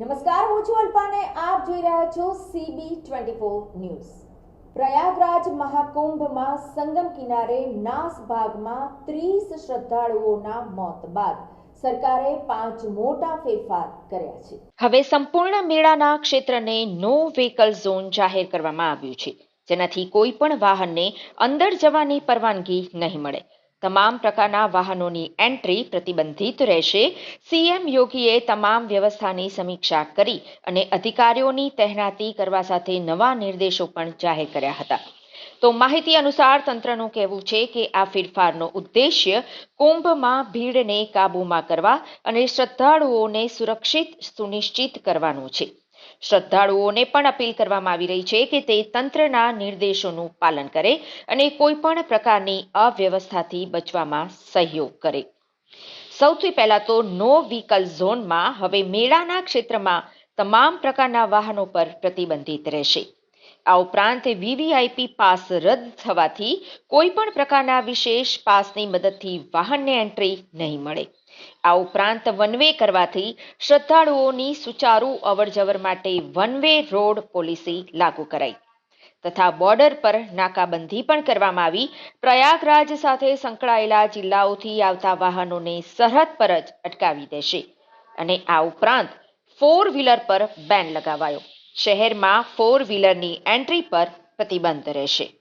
છું અલ્પાને. આપ જોઈ રહ્યા છો CB twenty four news. Prayagraj મહાકુંભમાં સંગમ કિનારે નાસ ભાગમાં ત્રીસ શ્રદ્ધાળુઓના મોત બાદ સરકારે પાંચ મોટા ફેરફાર કર્યા છે. હવે સંપૂર્ણ મેળાના ક્ષેત્રને નો વ્હીકલ ઝોન જાહેર કરવામાં આવ્યું છે. જેનાથી કોઈ પણ વાહનને અંદર જવાની પરવાનગી નહીં મળે. તમામ પ્રકારના વાહનોની એન્ટ્રી પ્રતિબંધિત રહેશે. સીએમ યોગીએ તમામ વ્યવસ્થાની સમીક્ષા કરી અને અધિકારીઓની તહેનાતી કરવા સાથે નવા નિર્દેશો પણ જાહેર કર્યા હતા. તો માહિતી અનુસાર તંત્રનું કહેવું છે કે આ ફેરફારનો ઉદ્દેશ્ય કુંભમાં ભીડને કાબૂમાં કરવા અને શ્રદ્ધાળુઓને સુરક્ષિત સુનિશ્ચિત કરવાનું છે. શ્રદ્ધાળુઓને પણ અપીલ કરવામાં આવી રહી છે કે તે તંત્રના નિર્દેશોનું પાલન કરે અને કોઈ પણ પ્રકારની અવ્યવસ્થાથી બચવામાં સહયોગ કરે. સૌથી પહેલા તો નો વ્હીકલ ઝોનમાં હવે મેળાના ક્ષેત્રમાં તમામ પ્રકારના વાહનો પર પ્રતિબંધિત રહેશે. આ ઉપરાંત વીવીઆઈપી પાસ રદ થવાથી કોઈ પણ પ્રકારના વિશેષ પાસની મદદથી વાહનને એન્ટ્રી નહીં મળે. આ ઉપરાંત વન વે કરવાથી શ્રદ્ધાળુઓની સુચારુ અવરજવર માટે વન વે રોડ પોલિસી લાગુ કરાઈ. તથા બોર્ડર પર નાકાબંધી પણ કરવામાં આવી. પ્રયાગરાજ સાથે સંકળાયેલા જિલ્લાઓથી આવતા વાહનોને સરહદ પર જ અટકાવી દેશે. અને આ ઉપરાંત ફોર વ્હીલર પર બેન લગાવાયો. શહેરમાં ફોર વ્હીલરની એન્ટ્રી પર પ્રતિબંધ રહેશે.